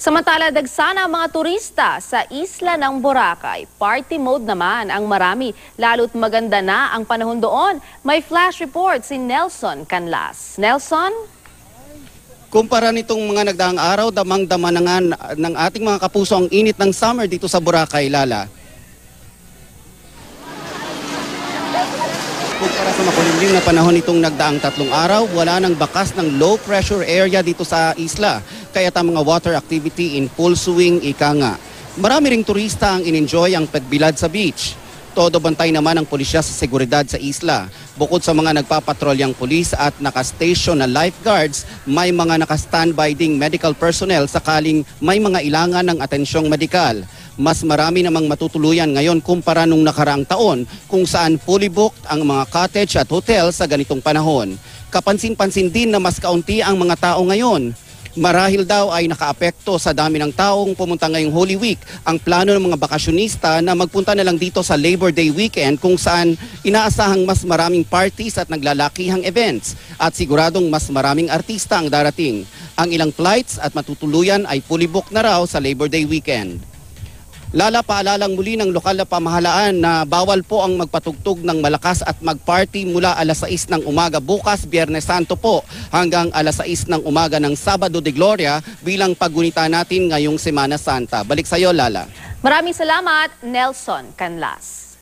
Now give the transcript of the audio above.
Samantala, dagsana ang mga turista sa isla ng Boracay. Party mode naman ang marami, lalo't maganda na ang panahon doon. May flash report si Nelson Canlas. Nelson? Kumpara nitong mga nagdaang araw, damang-dama na nga ng ating mga kapuso ang init ng summer dito sa Boracay, Lala. Kumpara sa makulimlim na panahon nitong nagdaang tatlong araw, wala nang bakas ng low pressure area dito sa isla. Kaya ang mga water activity in full swing ika nga. Marami ring turista ang in-enjoy ang pagbilad sa beach. Todo bantay naman ang pulisya sa seguridad sa isla. Bukod sa mga nagpapatrolyang pulis at nakastation na lifeguards, may mga nakastandby ding medical personnel sakaling may mga ilangan ng atensyong medikal. Mas marami namang matutuluyan ngayon kumpara nung nakaraang taon kung saan fully booked ang mga cottage at hotel sa ganitong panahon. Kapansin-pansin din na mas kaunti ang mga tao ngayon. Marahil daw ay nakaapekto sa dami ng taong pumunta ngayong Holy Week ang plano ng mga bakasyonista na magpunta na lang dito sa Labor Day weekend kung saan inaasahang mas maraming parties at naglalakihang events at siguradong mas maraming artista ang darating. Ang ilang flights at matutuluyan ay fully booked na raw sa Labor Day weekend. Lala paalalang muli ng lokal na pamahalaan na bawal po ang magpatugtog ng malakas at magparty mula alas 6 ng umaga bukas, Biyernes Santo po, hanggang alas 6 ng umaga ng Sabado de Gloria bilang paggunita natin ngayong Semana Santa. Balik sa iyo, Lala. Maraming salamat, Nelson Canlas.